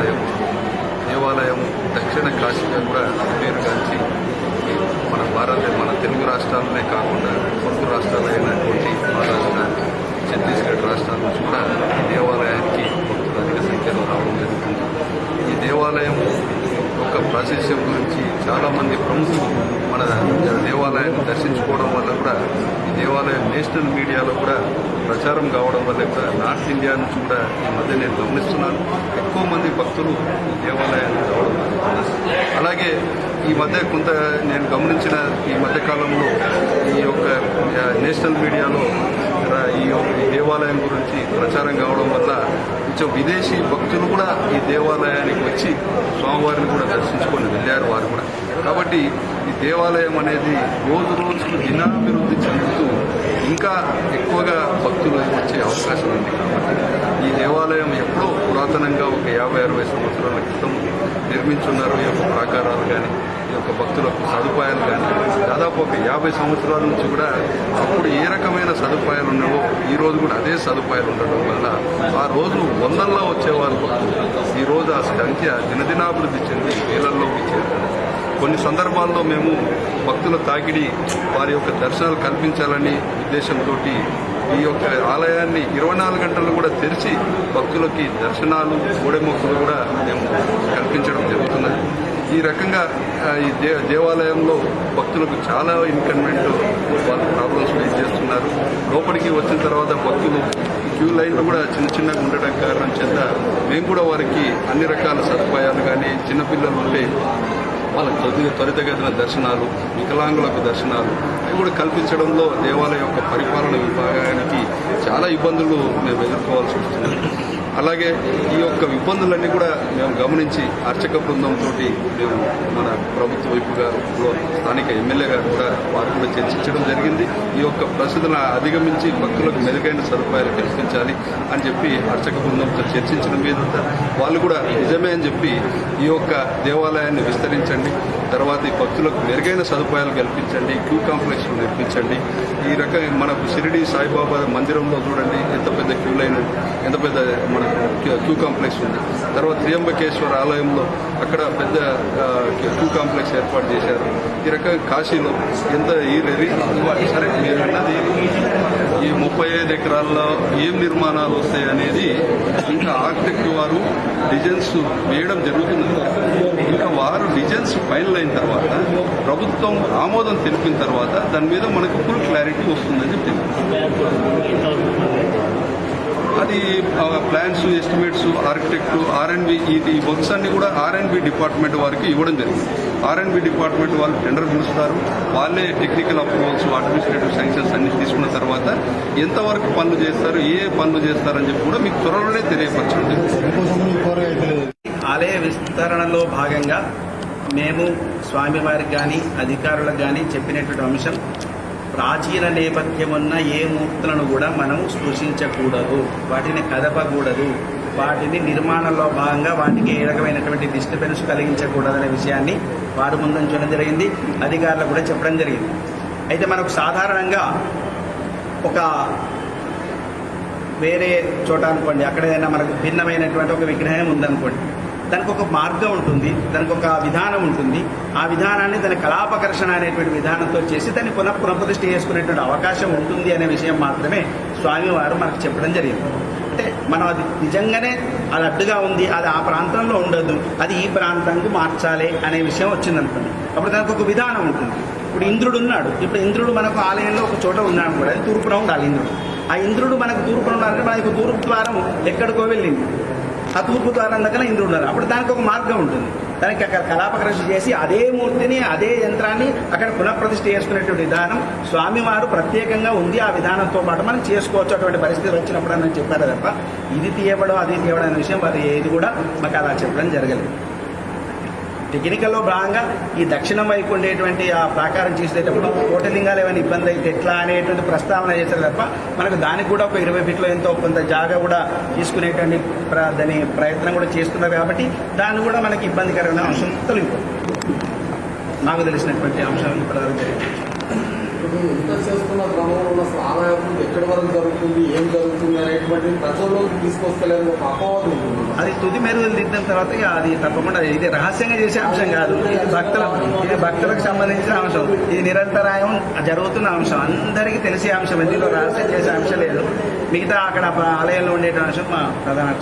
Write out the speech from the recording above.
దేవాలయం దేవాలయం దక్షిణ కాశీగా కూడా పేరుగాంచి మన భారత మన తెలుగు రాష్ట్రాలనే కాకుండా పొరుగు రాష్ట్రాలైనటువంటి మహారాష్ట్ర ఛత్తీస్గఢ్ రాష్ట్రాల నుంచి కూడా ఈ దేవాలయానికి భక్తులు అధిక సంఖ్యలో రావడం జరుగుతుంది ఈ దేవాలయం యొక్క ప్రాశస్యం గురించి చాలామంది ప్రముఖులు మన దేవాలయాన్ని దర్శించుకోవడం వల్ల కూడా ఈ దేవాలయం నేషనల్ మీడియాలో కూడా ప్రచారం కావడం వల్ల కూడా నార్త్ ఇండియా నుంచి కూడా ఈ మధ్య నేను గమనిస్తున్నాను. ఎక్కువ మంది భక్తులు ఈ దేవాలయాన్ని రావడం అలాగే ఈ మధ్య కొంత నేను గమనించిన ఈ మధ్యకాలంలో యొక్క నేషనల్ మీడియాలో ఈ యొక్క దేవాలయం గురించి ప్రచారం కావడం వల్ల కొంచెం విదేశీ భక్తులు కూడా ఈ దేవాలయానికి వచ్చి స్వామివారిని కూడా దర్శించుకొని వెళ్ళారు వారు కూడా. కాబట్టి ఈ దేవాలయం అనేది రోజు రోజుకు దినాభివృద్ధి చెందుతూ ఇంకా ఎక్కువగా భక్తులు వచ్చే అవకాశం ఉంది కాబట్టి ఈ దేవాలయం ఎప్పుడో పురాతనంగా ఒక యాభై అరవై సంవత్సరాల క్రితం నిర్మించున్నారు ఈ యొక్క ప్రాకారాలు కానీ. యొక్క భక్తులకు సదుపాయాలు కానీ దాదాపు ఒక యాభై సంవత్సరాల నుంచి కూడా అప్పుడు ఏ రకమైన సదుపాయాలు ఉన్నావో ఈ రోజు కూడా అదే సదుపాయాలు ఉండడం వల్ల ఆ రోజు వందల్లో వచ్చేవారు ఈ రోజు ఆ సంఖ్య దినదినాభివృద్ధి చెంది వేలల్లోకి చేరుతుంది. కొన్ని సందర్భాల్లో మేము భక్తుల తాకిడి వారి యొక్క దర్శనాలు కల్పించాలని ఉద్దేశంతో ఈ యొక్క ఆలయాన్ని ఇరవై నాలుగు గంటలు కూడా తెరిచి భక్తులకి దర్శనాలు గోడెమొక్కులు కూడా మేము కల్పించడం జరుగుతున్నది. ఈ రకంగా ఈ దే దేవాలయంలో భక్తులకు చాలా ఇన్కన్వెంట్ వాళ్ళు ప్రాబ్లమ్స్ ఫేస్ చేస్తున్నారు. లోపలికి వచ్చిన తర్వాత భక్తులు క్యూ లైన్లు కూడా చిన్న చిన్నగా ఉండడం కారణం చేత మేము కూడా వారికి అన్ని రకాల సదుపాయాలు కానీ చిన్నపిల్లలు ఉంటే వాళ్ళకి త్వరిత త్వరితగతిన దర్శనాలు వికలాంగులకు దర్శనాలు అవి కూడా కల్పించడంలో దేవాలయం యొక్క పరిపాలన విభాగానికి చాలా ఇబ్బందులు మేము ఎదుర్కోవాల్సి వస్తుంది. అలాగే ఈ యొక్క ఇబ్బందులన్నీ కూడా మేము గమనించి అర్చక బృందంతో మేము మన ప్రభుత్వ వైపు గారు స్థానిక ఎమ్మెల్యే గారు కూడా వారు కూడా చర్చించడం జరిగింది. ఈ యొక్క పరిస్థితులను అధిగమించి భక్తులకు మెరుగైన సదుపాయాలు కల్పించాలి అని చెప్పి అర్చక బృందంతో చర్చించడం మీద వాళ్ళు కూడా నిజమే అని చెప్పి ఈ యొక్క దేవాలయాన్ని విస్తరించండి. తర్వాత ఈ భక్తులకు మెరుగైన సదుపాయాలు కల్పించండి. క్యూ కాంప్లెక్స్లు నిర్మించండి. ఈ రకంగా మనకు షిరిడి సాయిబాబా మందిరంలో చూడండి. ఎంత పెద్ద క్యూ లైన్ ఎంత పెద్ద మన క్యూ- కాంప్లెక్స్ ఉంది. తర్వాత త్రియంబకేశ్వర ఆలయంలో అక్కడ పెద్ద క్యూ కాంప్లెక్స్ ఏర్పాటు చేశారు. ఈ రకంగా కాశీలో ఎంత ఈ సరే మీరు అన్నది ఈ ముప్పై ఐదు ఎకరాల్లో ఏం నిర్మాణాలు వస్తాయి అనేది ఇంకా ఆర్కిటెక్ట్ వారు డిజైన్స్ వేయడం జరుగుతుంది. ఇంకా వారు డిజైన్స్ ఫైనల్ అయిన తర్వాత ప్రభుత్వం ఆమోదం తెలిపిన తర్వాత దాని మీద మనకు ఫుల్ క్లారిటీ వస్తుందని చెప్పి. అది ప్లాన్స్ ఎస్టిమేట్స్ ఆర్కిటెక్ట్ ఆర్ఎండ్బి ఈ వర్క్స్ అన్ని కూడా ఆర్ఎండ్బి డిపార్ట్మెంట్ వారికి ఇవ్వడం జరిగింది. ఆర్ఎండ్బి డిపార్ట్మెంట్ వాళ్ళు టెండర్ పిలుస్తారు వాళ్ళే టెక్నికల్ అప్రూవల్స్ అడ్మినిస్ట్రేటివ్ సైన్సెస్ అన్ని తీసుకున్న తర్వాత ఎంతవరకు పనులు చేస్తారు ఏ పనులు చేస్తారని చెప్పి కూడా మీకు త్వరలోనే తెలియపరచండి. ఆలయ విస్తరణలో భాగంగా మేము స్వామివారికి కానీ అధికారులకు కానీ చెప్పినటువంటి అంశం ప్రాచీన నేపథ్యం ఉన్న ఏ మూర్తులను కూడా మనం స్పృశించకూడదు. వాటిని కదపకూడదు. వాటిని నిర్మాణంలో భాగంగా వాటికి ఏ రకమైనటువంటి డిస్టర్బెన్స్ కలిగించకూడదనే విషయాన్ని వారు ముందంచడం జరిగింది. అధికారులకు కూడా చెప్పడం జరిగింది. అయితే మనకు సాధారణంగా ఒక వేరే చోట అనుకోండి అక్కడ ఏదైనా మనకు భిన్నమైనటువంటి ఒక విగ్రహం ఉందనుకోండి. దానికి ఒక మార్గం ఉంటుంది దానికి ఒక విధానం ఉంటుంది. ఆ విధానాన్ని దాని కళాపకర్షణ అనేటువంటి విధానంతో చేసి దాన్ని పునః పునఃప్రతిష్ఠ చేసుకునేటువంటి అవకాశం ఉంటుంది అనే విషయం మాత్రమే స్వామివారు మనకు చెప్పడం జరిగింది. అంటే మనం అది నిజంగానే అది అడ్డుగా ఉంది అది ఆ ప్రాంతంలో ఉండదు అది ఈ ప్రాంతానికి మార్చాలి అనే విషయం వచ్చిందనుకోండి. అప్పుడు దానికి ఒక విధానం ఉంటుంది. ఇప్పుడు ఇంద్రుడు ఉన్నాడు. ఇప్పుడు ఇంద్రుడు మనకు ఆలయంలో ఒక చోట ఉన్నాడు కూడా అది తూర్పున ఉండాలి ఇంద్రుడు. ఆ ఇంద్రుడు మనకు తూర్పున ఉన్నారంటే మనకు తూర్పు ద్వారం ఎక్కడికో వెళ్ళింది. ఆ తూర్పు ద్వారం దగ్గర ఇంద్రుడు ఉన్నారు అప్పుడు దానికి ఒక మార్గం ఉంటుంది. దానికి అక్కడ కళాపకృషి చేసి అదే మూర్తిని అదే యంత్రాన్ని అక్కడ పునఃప్రతిష్ఠ చేసుకునేటువంటి విధానం స్వామివారు ప్రత్యేకంగా ఉంది. ఆ విధానంతో పాటు మనం చేసుకోవచ్చు అటువంటి పరిస్థితి వచ్చినప్పుడు అని చెప్పారు తప్ప ఇది తీయబడం అది తీయబడం అనే విషయం అది ఏది కూడా మాకు అలా చెప్పడం జరగలేదు. టెక్నికల్లో భాగంగా ఈ దక్షిణం వైపు ఉండేటువంటి ఆ ప్రాకారం చేసేటప్పుడు కోటలింగాలు ఏమైనా ఇబ్బంది అయితే ఎట్లా అనేటువంటి ప్రస్తావన చేశారు తప్ప మనకు దానికి కూడా ఒక ఇరవై ఫీట్లో ఎంతో కొంత జాగా కూడా తీసుకునేటువంటి ప్ర- దాని ప్రయత్నం కూడా చేస్తున్నారు కాబట్టి దాన్ని కూడా మనకి ఇబ్బందికరమైన అంశం తొలగిపోతుంది నాకు తెలిసినటువంటి అంశాలు ఇప్పటివరకు జరిగింది. ఇప్పుడు ఇంత చేస్తున్న క్రమంలో ఉన్న ఆదాయం ఎక్కడి వరకు జరుగుతుంది ఏం జరుగుతుంది అనేటువంటి ప్రజల్లోకి తీసుకొస్తలేదు ఒక అపవాదం. అది తుది మెరుగులు దిద్దిన తర్వాత అది తప్పకుండా ఇది రహస్యంగా చేసే అంశం కాదు. భక్తుల ఇది భక్తులకు సంబంధించిన అంశం. ఇది నిరంతరాయం జరుగుతున్న అంశం. అందరికీ తెలిసే అంశం. ఇందులో రహస్యం చేసే అంశం లేదు. మిగతా అక్కడ ఆలయంలో ఉండే అంశం మా ప్రధాన